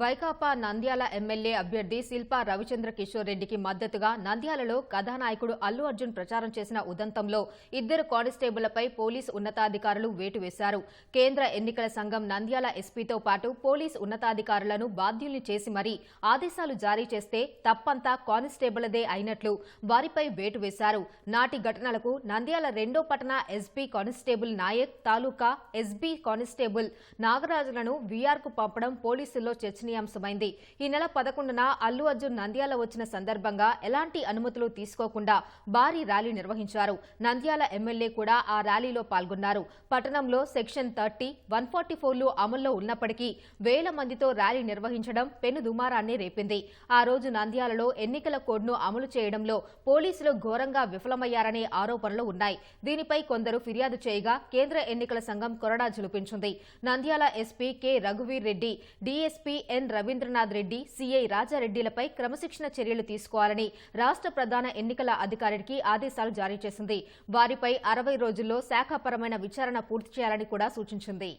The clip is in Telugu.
వైకాపా నంద్యాల ఎమ్మెల్యే అభ్యర్థి శిల్పా రవిచంద్ర కిషోర్ రెడ్డికి మద్దతుగా నంద్యాలలో కథానాయకుడు అల్లు అర్జున్ ప్రచారం చేసిన ఉదంతంలో ఇద్దరు కానిస్టేబుళ్ళపై పోలీసు ఉన్నతాధికారులు వేటు వేశారు. కేంద్ర ఎన్నికల సంఘం నంద్యాల ఎస్పీతో పాటు పోలీసు ఉన్నతాధికారులను బాధ్యుల్ని చేసి మరీ ఆదేశాలు జారీ చేస్తే తప్పంతా కానిస్టేబుల్దే అయినట్లు వారిపై వేటు వేశారు. నాటి ఘటనలకు నంద్యాల రెండో పట్టణ ఎస్పీ కానిస్టేబుల్ నాయక్ తాలూకా ఎస్బీ కానిస్టేబుల్ నాగరాజులను వీఆర్కు పంపడం పోలీసుల్లో చర్చనీయాంశమైంది ఈ నెల పదకొండున అల్లు అర్జున్ నంద్యాల వచ్చిన సందర్భంగా ఎలాంటి అనుమతులు తీసుకోకుండా భారీ ర్యాలీ నిర్వహించారు. నంద్యాల ఎమ్మెల్యే కూడా ఆ ర్యాలీలో పాల్గొన్నారు. పట్టణంలో సెక్షన్ థర్టీ వన్ ఫార్టీ ఫోర్లు అమల్లో ఉన్నప్పటికీ వేల మందితో ర్యాలీ నిర్వహించడం పెను దుమారాన్ని రేపింది. ఆ రోజు నంద్యాలలో ఎన్నికల కోడ్ను అమలు చేయడంలో పోలీసులు ఘోరంగా విఫలమయ్యారనే ఆరోపణలు ఉన్నాయి. దీనిపై కొందరు ఫిర్యాదు చేయగా కేంద్ర ఎన్నికల సంఘం కొరడా జులిపించింది Nandyal SP K రఘువీర్ Reddy DSP N Ravindranath Reddy CI రాజారెడ్డిలపై క్రమశిక్షణ చర్యలు తీసుకోవాలని రాష్ట్ర ప్రధాన ఎన్నికల అధికారికి ఆదేశాలు జారీ చేసింది. వారిపై అరవై రోజుల్లో శాఖాపరమైన విచారణ పూర్తి చేయాలని కూడా సూచించింది.